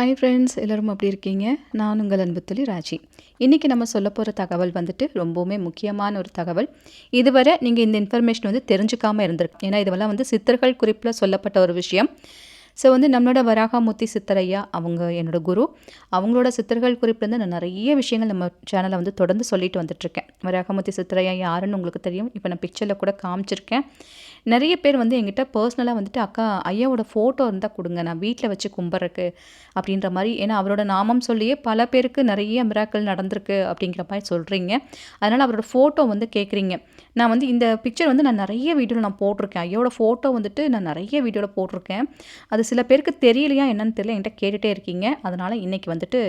Hi friends எல்லோரும் அப்படி இருக்கீங்க? நான் உங்கள் அன்புத்துளி ராஜி. இன்றைக்கி நம்ம சொல்ல போகிற தகவல் வந்துட்டு ரொம்பவுமே முக்கியமான ஒரு தகவல். இதுவரை நீங்கள் இந்த இன்ஃபர்மேஷன் வந்து தெரிஞ்சுக்காமல் இருந்திருக்கு ஏன்னா இதுவெல்லாம் வந்து சித்தர்கள் குறிப்பில் சொல்லப்பட்ட ஒரு விஷயம். ஸோ வந்து நம்மளோட வராகாமூர்த்தி சித்தரையா அவங்க என்னோட குரு. அவங்களோட சித்தர்கள் குறிப்பிலேருந்து நான் நிறைய விஷயங்கள் நம்ம சேனலில் வந்து தொடர்ந்து சொல்லிட்டு வந்துட்டுருக்கேன். வராகாமூர்த்தி சித்தரையா யாருன்னு உங்களுக்கு தெரியும். இப்போ நான் பிக்சரில் கூட காமிச்சிருக்கேன். நிறைய பேர் வந்து எங்கிட்ட பர்சனலாக வந்துட்டு அக்கா ஐயாவோட ஃபோட்டோ இருந்தால் கொடுங்க. நான் வீட்டில் வச்சு கும்பிட்றக்கு அப்படின்ற மாதிரி. ஏன்னா அவரோட நாமம் சொல்லியே பல பேருக்கு நிறைய மிராக்கள் நடந்திருக்கு அப்படிங்கிற மாதிரி சொல்கிறீங்க அதனால் அவரோட ஃபோட்டோ வந்து கேட்குறீங்க நான் வந்து இந்த பிக்சர் வந்து நான் நிறைய வீடியோவில் நான் போட்டிருக்கேன். ஐயாவோட ஃபோட்டோ வந்துட்டு நான் நிறைய வீடியோவில் போட்டிருக்கேன். அது சில பேருக்கு தெரியலையா என்னன்னு தெரியல என்கிட்ட கேட்டுகிட்டே இருக்கீங்க. அதனால் இன்றைக்கி வந்துட்டு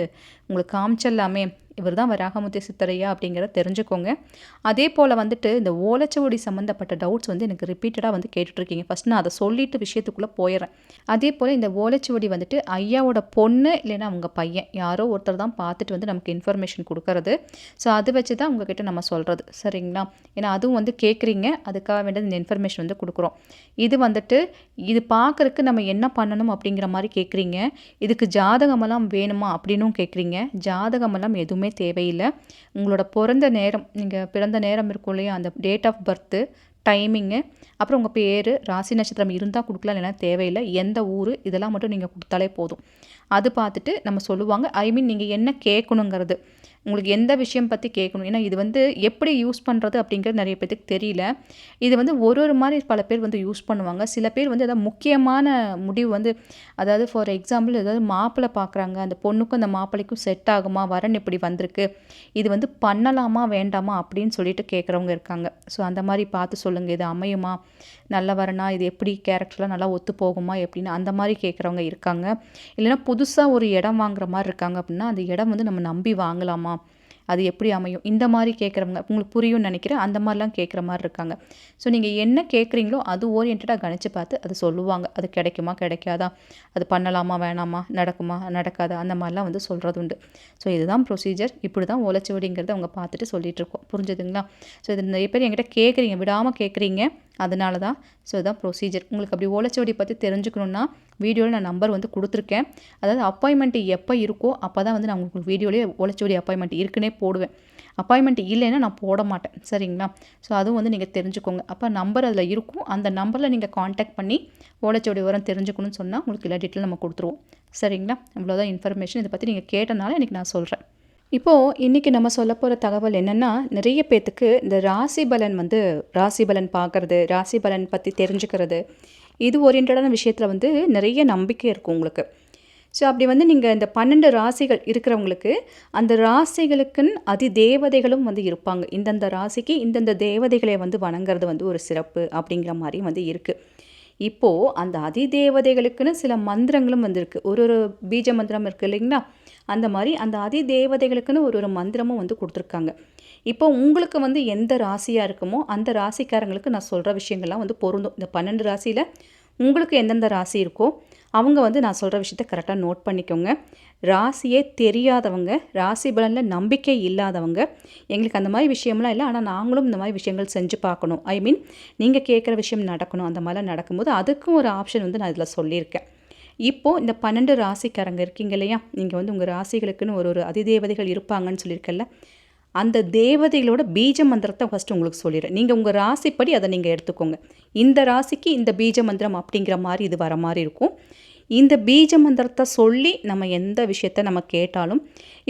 உங்களுக்கு காமிச்சிடலாமே. இவர் தான் வராகமுத்தி சித்தரையா அப்படிங்கிறத தெரிஞ்சுக்கோங்க. அதே போல் வந்துட்டு இந்த ஓலச்சுவடி சம்மந்தப்பட்ட டவுட்ஸ் வந்து எனக்கு ரிப்பீட்டடாக வந்து கேட்டுட்ருக்கீங்க. ஃபஸ்ட் நான் அதை சொல்லிட்டு விஷயத்துக்குள்ளே போயிடுறேன் அதே போல் இந்த ஓலச்சுவடி வந்துட்டு ஐயாவோட பொண்ணு இல்லைன்னா அவங்க பையன் யாரோ ஒருத்தர் தான் பார்த்துட்டு வந்து நமக்கு இன்ஃபர்மேஷன் கொடுக்கறது. ஸோ அது வச்சு தான் உங்ககிட்ட நம்ம சொல்கிறது சரிங்களா? ஏன்னா அதுவும் வந்து கேட்குறீங்க அதுக்காக வேண்டியது இந்த இன்ஃபர்மேஷன் வந்து கொடுக்குறோம். இது வந்துட்டு இது பார்க்குறக்கு நம்ம என்ன பண்ணணும் அப்படிங்கிற மாதிரி கேட்குறீங்க இதுக்கு ஜாதகமெல்லாம் வேணுமா அப்படின்னும் கேட்குறீங்க ஜாதகமெல்லாம் எதுவுமே எதுவுமே தேவையில்லை. உங்களோட பிறந்த நேரம் நீங்கள் பிறந்த நேரம் இருக்கும் இல்லையா அந்த டேட் ஆஃப் பர்த்து டைமிங்கு அப்புறம் உங்கள் பேர் ராசி நட்சத்திரம் இருந்தால் கொடுக்கலாம் இல்லைனா தேவையில்லை. எந்த ஊர் இதெல்லாம் மட்டும் நீங்கள் கொடுத்தாலே போதும். அது பார்த்துட்டு நம்ம சொல்லுவாங்க ஐ மீன் நீங்கள் என்ன கேட்கணுங்கிறது. உங்களுக்கு எந்த விஷயம் பற்றி கேட்கணும்? ஏன்னா இது வந்து எப்படி யூஸ் பண்ணுறது அப்படிங்கிறது நிறைய பேருக்கு தெரியல. இது வந்து ஒரு ஒரு மாதிரி பல பேர் வந்து யூஸ் பண்ணுவாங்க. சில பேர் வந்து ஏதாவது முக்கியமான முடிவு வந்து அதாவது ஃபார் எக்ஸாம்பிள் ஏதாவது மாப்பிள்ளை பார்க்குறாங்க அந்த பொண்ணுக்கும் அந்த மாப்பிள்ளைக்கும் செட் ஆகுமா? வரன் இப்படி வந்திருக்கு. இது வந்து பண்ணலாமா வேண்டாமா? அப்படின்னு சொல்லிட்டு கேட்குறவங்க இருக்காங்க. ஸோ அந்த மாதிரி பார்த்து சொல்லுங்கள் இது அமையுமா? நல்ல வரனா? இது எப்படி கேரக்டர்லாம் நல்லா ஒத்து போகுமா எப்படின்னு அந்த மாதிரி கேட்குறவங்க இருக்காங்க. இல்லைன்னா புதுசாக ஒரு இடம் வாங்குற மாதிரி இருக்காங்க அப்படின்னா அந்த இடம் வந்து நம்ம நம்பி வாங்கலாமா? அது எப்படி அமையும்? இந்த மாதிரி கேட்குறவங்க உங்களுக்கு புரியும்னு நினைக்கிறேன். அந்த மாதிரிலாம் கேட்குற மாதிரி இருக்காங்க. ஸோ நீங்கள் என்ன கேட்குறீங்களோ அது ஓரியன்டாக கணிச்சு பார்த்து அது சொல்லுவாங்க. அது கிடைக்குமா கிடைக்காதா? அது பண்ணலாமா வேணாமா? நடக்குமா? நடக்காதா? அந்த மாதிரிலாம் வந்து சொல்கிறது உண்டு. ஸோ இதுதான் ப்ரொசீஜர் இப்படி தான் உழைச்சுவடிங்கிறத அவங்க பார்த்துட்டு சொல்லிகிட்டு இருக்கோம். புரிஞ்சுதுங்களா? ஸோ இது நிறைய பேர் என்கிட்ட கேட்குறீங்க விடாமல் கேட்குறீங்க அதனால தான் ஸோ இதுதான் ப்ரொசீஜர் உங்களுக்கு அப்படி ஓலைச்சுவடி பற்றி தெரிஞ்சுக்கணுன்னா வீடியோவில் நான் நம்பர் வந்து கொடுத்துருக்கேன். அதாவது அப்பாயின்மெண்ட் எப்போ இருக்கோ அப்போ தான் வந்து நான் உங்களுக்கு வீடியோலேயே ஓலைச்சுவடி அப்பாயின்மெண்ட் இருக்குன்னே போடுவேன். அப்பாயின்மெண்ட் இல்லைன்னா நான் போட மாட்டேன். சரிங்களா? ஸோ அதுவும் வந்து நீங்கள் தெரிஞ்சுக்கோங்க. அப்போ நம்பர் அதில் இருக்கும். அந்த நம்பரில் நீங்கள் காண்டாக்ட் பண்ணி ஓலைச்சுவடி விவரம் தெரிஞ்சுக்கணும்னு சொன்னால் உங்களுக்கு எல்லா டீட்டெயில் நம்ம கொடுத்துருவோம். சரிங்களா? இவ்வளோதான் இன்ஃபர்மேஷன் இதை பற்றி நீங்கள் கேட்டனால எனக்கு நான் சொல்கிறேன் இப்போது இன்றைக்கி நம்ம சொல்ல போகிற தகவல் என்னென்னா நிறைய பேர்த்துக்கு இந்த ராசி பலன் வந்து ராசி பலன் பார்க்குறது ராசி பலன் பற்றி தெரிஞ்சுக்கிறது இது ஓரியன்டான விஷயத்தில் வந்து நிறைய நம்பிக்கை இருக்கும் உங்களுக்கு. ஸோ அப்படி வந்து நீங்கள் இந்த பன்னெண்டு ராசிகள் இருக்கிறவங்களுக்கு அந்த ராசிகளுக்குன்னு அதி தேவதைகளும் வந்து இருப்பாங்க. இந்தந்த ராசிக்கு இந்தந்த தேவதைகளை வந்து வணங்குறது வந்து ஒரு சிறப்பு அப்படிங்கிற மாதிரி வந்து இருக்குது இப்போது அந்த அதி தேவதைகளுக்குன்னு சில மந்திரங்களும் வந்திருக்கு. ஒரு ஒரு பீஜ மந்திரம் இருக்குது இல்லைங்களா? அந்த மாதிரி அந்த அதி தேவதைகளுக்குன்னு ஒரு ஒரு மந்திரமும் வந்து கொடுத்துருக்காங்க. இப்போ உங்களுக்கு வந்து எந்த ராசியாக இருக்குமோ அந்த ராசிக்காரங்களுக்கு நான் சொல்கிற விஷயங்கள்லாம் வந்து பொருந்தும். இந்த பன்னெண்டு ராசியில் உங்களுக்கு எந்தெந்த ராசி இருக்கோ அவங்க வந்து நான் சொல்கிற விஷயத்த கரெக்டாக நோட் பண்ணிக்கோங்க. ராசியே தெரியாதவங்க ராசி பலனில் நம்பிக்கை இல்லாதவங்க எங்களுக்கு அந்த மாதிரி விஷயம்லாம் இல்லை. ஆனால் நாங்களும் இந்த மாதிரி விஷயங்கள் செஞ்சு பார்க்கணும். ஐ மீன் நீங்கள் கேட்குற விஷயம் நடக்கணும். அந்த மாதிரிலாம் நடக்கும்போது அதுக்கும் ஒரு ஆப்ஷன் வந்து நான் இதில் சொல்லியிருக்கேன். இப்போது இந்த பன்னெண்டு ராசிக்காரங்க இருக்கீங்க இல்லையா? நீங்கள் வந்து உங்கள் ராசிகளுக்குன்னு ஒரு ஒரு அதிதேவதைகள் இருப்பாங்கன்னு சொல்லியிருக்கல அந்த தேவதைகளோட பீஜ மந்திரத்தை ஃபஸ்ட்டு உங்களுக்கு சொல்லிடுறேன். நீங்கள் உங்கள் ராசிப்படி அதை நீங்கள் எடுத்துக்கோங்க. இந்த ராசிக்கு இந்த பீஜ மந்திரம் அப்படிங்கிற மாதிரி இது வர மாதிரி இருக்கும். இந்த பீஜ மந்திரத்தை சொல்லி நம்ம எந்த விஷயத்த நம்ம கேட்டாலும்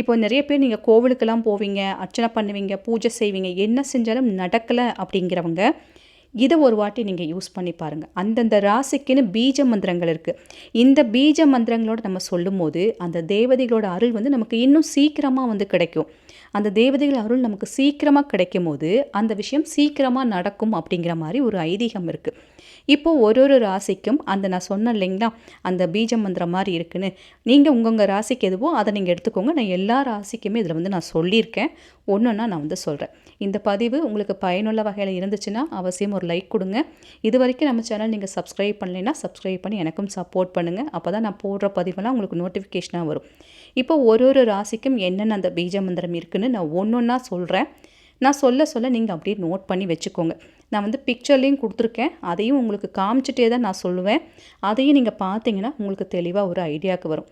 இப்போ நிறைய பேர் நீங்கள் கோவிலுக்கெல்லாம் போவீங்க அர்ச்சனை பண்ணுவீங்க பூஜை செய்வீங்க என்ன செஞ்சாலும் நடக்கலை அப்படிங்கிறவங்க இதை ஒரு வாட்டி நீங்கள் யூஸ் பண்ணி பாருங்கள் அந்தந்த ராசிக்குன்னு பீஜ மந்திரங்கள் இருக்குது இந்த பீஜ மந்திரங்களோடு நம்ம சொல்லும் போது அந்த தேவதைகளோட அருள் வந்து நமக்கு இன்னும் சீக்கிரமாக வந்து கிடைக்கும். அந்த தேவதைகள் அருள் நமக்கு சீக்கிரமாக கிடைக்கும் போது அந்த விஷயம் சீக்கிரமாக நடக்கும் அப்படிங்கிற மாதிரி ஒரு ஐதீகம் இருக்குது இப்போது ஒரு ஒரு ராசிக்கும் அந்த நான் சொன்னேன் இல்லைங்களா அந்த பீஜ மந்திரம் மாதிரி இருக்குன்னு. நீங்கள் உங்கவுங்க ராசிக்கு எதுவோ அதை நீங்கள் எடுத்துக்கோங்க. நான் எல்லா ராசிக்குமே இதில் வந்து நான் சொல்லியிருக்கேன். ஒன்றுன்னா நான் வந்து சொல்கிறேன் இந்த பதிவு உங்களுக்கு பயனுள்ள வகையில் இருந்துச்சுன்னா அவசியம் ஒரு லைக் கொடுங்க. இது வரைக்கும் நம்ம சேனல் நீங்கள் சப்ஸ்கிரைப் பண்ணலைன்னா சப்ஸ்கிரைப் பண்ணி எனக்கும் சப்போர்ட் பண்ணுங்கள் அப்போ தான் நான் போடுற பதிவெல்லாம் உங்களுக்கு நோட்டிஃபிகேஷனாக வரும். இப்போ ஒரு ஒரு ராசிக்கும் என்னென்ன அந்த பீஜ மந்திரம் இருக்குன்னு நான் ஒன்று ஒன்றா சொல்கிறேன் நான் சொல்ல சொல்ல நீங்கள் அப்படியே நோட் பண்ணி வச்சுக்கோங்க. நான் வந்து பிக்சர்லேயும் கொடுத்துருக்கேன். அதையும் உங்களுக்கு காமிச்சிட்டே தான் நான் சொல்லுவேன். அதையும் நீங்கள் பார்த்தீங்கன்னா உங்களுக்கு தெளிவாக ஒரு ஐடியாவுக்கு வரும்.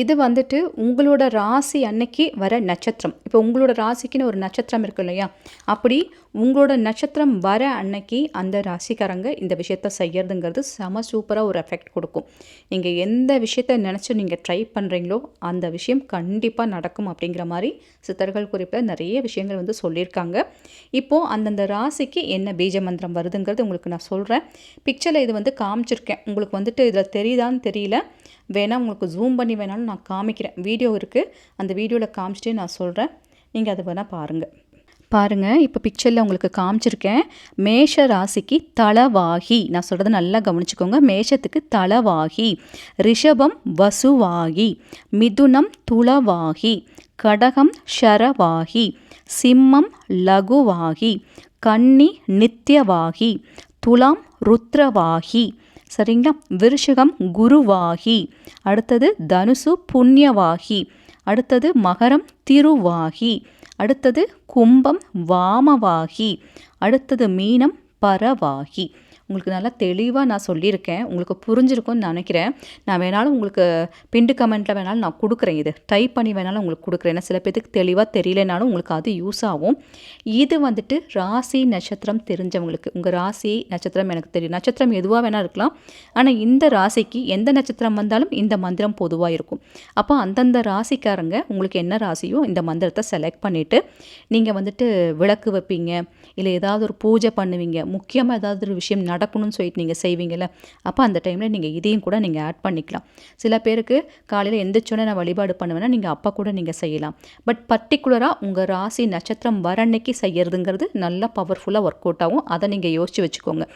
இது வந்துட்டு உங்களோட ராசி அன்னைக்கு வர நட்சத்திரம். இப்போ உங்களோட ராசிக்குன்னு ஒரு நட்சத்திரம் இருக்கு இல்லையா? அப்படி உங்களோட நட்சத்திரம் வர அன்னைக்கு அந்த ராசிக்காரங்க இந்த விஷயத்த செய்யறதுங்கிறது செம சூப்பராக ஒரு எஃபெக்ட் கொடுக்கும். நீங்கள் எந்த விஷயத்த நினச்சி நீங்கள் ட்ரை பண்ணுறீங்களோ அந்த விஷயம் கண்டிப்பாக நடக்கும் அப்படிங்கிற மாதிரி சித்தர்கள் குறிப்பில் நிறைய விஷயங்கள் வந்து சொல்லியிருக்காங்க. இப்போது அந்தந்த ராசிக்கு என்ன பீஜ மந்திரம் வருதுங்கிறது உங்களுக்கு நான் சொல்கிறேன் பிக்சரில் இது வந்து காமிச்சிருக்கேன். உங்களுக்கு வந்துட்டு இதில் தெரியுதான்னு தெரியல. வேணால் உங்களுக்கு ஜூம் பண்ணி வேணாலும் நான் காமிக்கிறேன். வீடியோ இருக்குது அந்த வீடியோவில் காமிச்சிட்டு நான் சொல்கிறேன் நீங்கள் அதை வேணால் பாருங்கள் பாருங்கள் இப்போ பிக்சரில் உங்களுக்கு காமிச்சிருக்கேன். மேஷ ராசிக்கு தளவாகி. நான் சொல்கிறத நல்லா கவனிச்சுக்கோங்க. மேஷத்துக்கு தளவாகி. ரிஷபம் வசுவாகி. மிதுனம் துளவாகி. கடகம் ஷரவாகி. சிம்மம் லகுவாகி. கன்னி நித்தியவாகி துலாம் ருத்ரவாகி. சரிங்களா? விருஷகம் குருவாகி. அடுத்தது தனுசு புண்ணியவாகி. அடுத்தது மகரம் திருவாகி. அடுத்தது கும்பம் வாமவாகி. அடுத்தது மீனம் பரவாகி. உங்களுக்கு நல்லா தெளிவாக நான் சொல்லியிருக்கேன். உங்களுக்கு புரிஞ்சிருக்கும்னு நினைக்கிறேன். நான் வேணாலும் உங்களுக்கு பிண்டு கமெண்ட்டில் வேணாலும் நான் கொடுக்குறேன் இது. டைப் பண்ணி வேணாலும் உங்களுக்கு கொடுக்குறேன். ஏன்னா சில பேத்துக்கு தெளிவாக தெரியலனாலும் உங்களுக்கு அது யூஸ் ஆகும். இது வந்துட்டு ராசி நட்சத்திரம் தெரிஞ்சவங்களுக்கு உங்கள் ராசி நட்சத்திரம் எனக்கு தெரியும். நட்சத்திரம் எதுவாக வேணால் இருக்கலாம். ஆனால் இந்த ராசிக்கு எந்த நட்சத்திரம் வந்தாலும் இந்த மந்திரம் பொதுவாக இருக்கும். அப்போ அந்தந்த ராசிக்காரங்க உங்களுக்கு என்ன ராசியோ இந்த மந்திரத்தை செலக்ட் பண்ணிவிட்டு நீங்கள் வந்துட்டு விளக்கு வைப்பீங்க. இல்லை ஏதாவது ஒரு பூஜை பண்ணுவீங்க. முக்கியமாக ஏதாவது ஒரு விஷயம் நடக்கணும்னு சொல்லிட்டு நீங்கள் செய்வீங்கள்ல அப்போ அந்த டைமில் நீங்கள் இதையும் கூட நீங்கள் ஆட் பண்ணிக்கலாம். சில பேருக்கு காலையில் எந்திரிச்சோன்னே நான் வழிபாடு பண்ணுவேன்னா நீங்கள் அப்போ கூட நீங்கள் செய்யலாம். பட் பர்டிகுலராக உங்கள் ராசி நட்சத்திரம் வர அன்னைக்கு செய்யறதுங்கிறது நல்லா பவர்ஃபுல்லாக ஒர்க் அவுட் ஆகும். அதை நீங்கள் யோசிச்சு வச்சுக்கோங்க.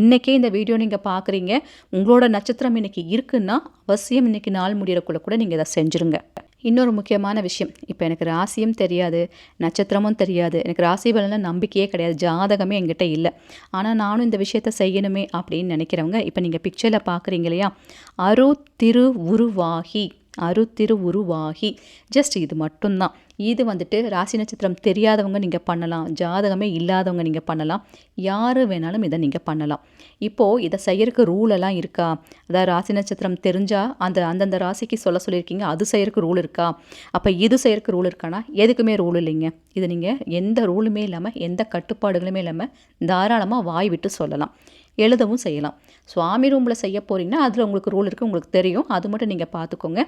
இன்றைக்கே இந்த வீடியோ நீங்கள் பார்க்குறீங்க உங்களோட நட்சத்திரம் இன்றைக்கி இருக்குன்னா அவசியம் இன்றைக்கி நாள் முடியறக்குள்ள கூட நீங்கள் இதை செஞ்சுருங்க. இன்னொரு முக்கியமான விஷயம். இப்போ எனக்கு ராசியும் தெரியாது நட்சத்திரமும் தெரியாது. எனக்கு ராசி பலனில் நம்பிக்கையே கிடையாது ஜாதகமே என்கிட்ட இல்லை. ஆனால் நானும் இந்த விஷயத்த செய்யணுமே அப்படின்னு நினைக்கிறவங்க இப்போ நீங்கள் பிக்சரில் பார்க்குறீங்க இல்லையா? அரு திரு உருவாகி அருத்திரு உருவாகி ஜஸ்ட் இது மட்டும்தான். இது வந்துட்டு ராசி நட்சத்திரம் தெரியாதவங்க நீங்கள் பண்ணலாம். ஜாதகமே இல்லாதவங்க நீங்கள் பண்ணலாம். யார் வேணாலும் இதை நீங்கள் பண்ணலாம். இப்போது இதை செய்யறதுக்கு ரூல் எல்லாம் இருக்கா? அதாவது ராசி நட்சத்திரம் தெரிஞ்சால் அந்த அந்தந்த ராசிக்கு சொல்ல சொல்லியிருக்கீங்க. அது செய்யறதுக்கு ரூல் இருக்கா? அப்போ இது செய்யறதுக்கு ரூல் இருக்கானா? எதுக்குமே ரூல் இல்லைங்க. இது நீங்கள் எந்த ரூலுமே இல்லாமல் எந்த கட்டுப்பாடுகளுமே இல்லாமல் தாராளமாக வாய் விட்டு சொல்லலாம். எழுதவும் செய்யலாம். சுவாமி ரூமில் செய்ய போகிறீங்கன்னா அதில் உங்களுக்கு ரூல் இருக்குது உங்களுக்கு தெரியும். அது மட்டும் நீங்கள் பார்த்துக்கோங்க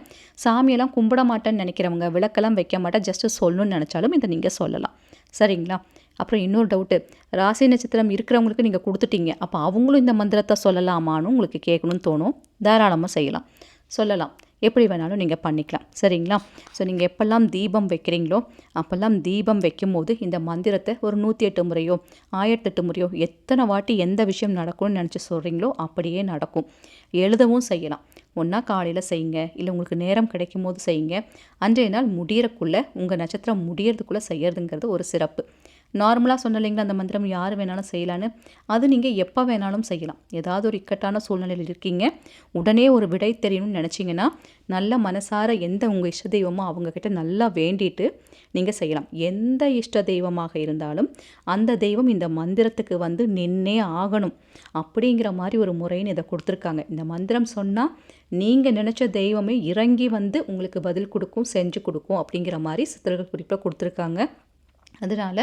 சாமியெல்லாம் கும்பிட மாட்டேன்னு நினைக்கிறவங்க விளக்கெல்லாம் வைக்க மாட்டேன் ஜஸ்ட்டு சொல்லணும்னு நினச்சாலும் இதை நீங்கள் சொல்லலாம். சரிங்களா? அப்புறம் இன்னொரு டவுட்டு ராசி நட்சத்திரம் இருக்கிறவங்களுக்கு நீங்கள் கொடுத்துட்டீங்க. அப்போ அவங்களும் இந்த மந்திரத்தை சொல்லலாமான்னு உங்களுக்கு கேட்கணும்னு தோணும். தாராளமாக செய்யலாம். சொல்லலாம். எப்படி வேணாலும் நீங்கள் பண்ணிக்கலாம். சரிங்களா? ஸோ நீங்கள் எப்போல்லாம் தீபம் வைக்கிறீங்களோ அப்போல்லாம் தீபம் வைக்கும்போது இந்த மந்திரத்தை ஒரு நூற்றி எட்டு முறையோ ஆயிரத்தெட்டு முறையோ எத்தனை வாட்டி எந்த விஷயம் நடக்கும்னு நினச்சி சொல்கிறீங்களோ அப்படியே நடக்கும். எழுதவும் செய்யலாம். ஒன்றா காலையில் செய்யுங்க இல்லை உங்களுக்கு நேரம் கிடைக்கும் போது செய்யுங்க. அன்றைய நாள் முடியறக்குள்ளே உங்கள் நட்சத்திரம் முடியறதுக்குள்ளே செய்யறதுங்கிறது ஒரு சிறப்பு. நார்மலாக சொன்ன இல்லைங்களா அந்த மந்திரம் யார் வேணாலும் செய்யலான்னு? அது நீங்கள் எப்போ வேணாலும் செய்யலாம். ஏதாவது ஒரு இக்கட்டான சூழ்நிலையில் இருக்கீங்க. உடனே ஒரு விடை தெரியணும்னு நினச்சிங்கன்னா நல்ல மனசார எந்த உங்கள் இஷ்ட தெய்வமோ அவங்கக்கிட்ட நல்லா வேண்டிட்டு நீங்கள் செய்யலாம். எந்த இஷ்ட தெய்வமாக இருந்தாலும் அந்த தெய்வம் இந்த மந்திரத்துக்கு வந்து நின்னே ஆகணும். அப்படிங்கிற மாதிரி ஒரு முறைன்னு இதை கொடுத்துருக்காங்க. இந்த மந்திரம் சொன்னால் நீங்கள் நினச்ச தெய்வமே இறங்கி வந்து உங்களுக்கு பதில் கொடுக்கும் செஞ்சு கொடுக்கும் அப்படிங்கிற மாதிரி சித்தர்கள் குறிப்பாக கொடுத்துருக்காங்க. அதனால்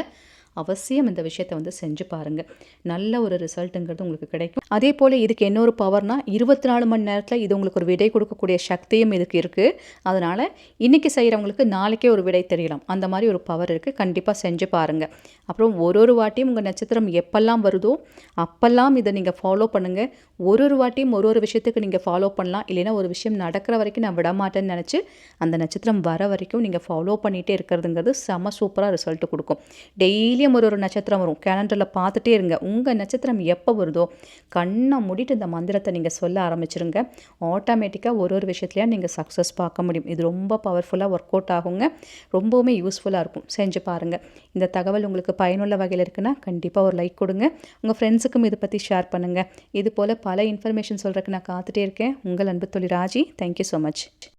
அவசியம் இந்த விஷயத்தை வந்து செஞ்சு பாருங்கள் நல்ல ஒரு ரிசல்ட்டுங்கிறது உங்களுக்கு கிடைக்கும். அதே போல் இதுக்கு இன்னொரு பவர்னால் இருபத்தி நாலு மணி நேரத்தில் இது உங்களுக்கு ஒரு விடை கொடுக்கக்கூடிய சக்தியும் இதுக்கு இருக்குது அதனால் இன்றைக்கி செய்கிறவங்களுக்கு நாளைக்கே ஒரு விடை தெரியலாம். அந்த மாதிரி ஒரு பவர் இருக்குது கண்டிப்பாக செஞ்சு பாருங்கள் அப்புறம் ஒரு ஒரு வாட்டியும் உங்கள் நட்சத்திரம் எப்பெல்லாம் வருதோ அப்பெல்லாம் இதை நீங்கள் ஃபாலோ பண்ணுங்கள் ஒரு ஒரு வாட்டியும் ஒரு ஒரு விஷயத்துக்கு நீங்கள் ஃபாலோ பண்ணலாம். இல்லைன்னா ஒரு விஷயம் நடக்கிற வரைக்கும் நான் விடமாட்டேன்னு நினச்சி அந்த நட்சத்திரம் வர வரைக்கும் நீங்கள் ஃபாலோ பண்ணிகிட்டே இருக்கிறதுங்கிறது செம சூப்பராக ரிசல்ட் கொடுக்கும். டெய்லி டெய்லியும் ஒரு ஒரு நட்சத்திரம் வரும். கேலண்டரில் பார்த்துட்டே இருங்க. உங்கள் நட்சத்திரம் எப்போ வருதோ கண்ணை மூடிட்டு இந்த மந்திரத்தை நீங்கள் சொல்ல ஆரம்பிச்சிருங்க. ஆட்டோமேட்டிக்காக ஒரு ஒரு விஷயத்துலையும் நீங்கள் சக்ஸஸ் பார்க்க முடியும். இது ரொம்ப பவர்ஃபுல்லாக ஒர்க் அவுட் ஆகுங்க. ரொம்பவுமே யூஸ்ஃபுல்லாக இருக்கும். செஞ்சு பாருங்கள் இந்த தகவல் உங்களுக்கு பயனுள்ள வகையில் இருக்குன்னா கண்டிப்பாக ஒரு லைக் கொடுங்க. உங்கள் ஃப்ரெண்ட்ஸுக்கும் இதை பற்றி ஷேர் பண்ணுங்கள் இது போல் பல இன்ஃபர்மேஷன் சொல்கிறதுக்கு நான் காத்துட்டே இருக்கேன். உங்கள் அன்பு தொழில் ராஜி. Thank you so much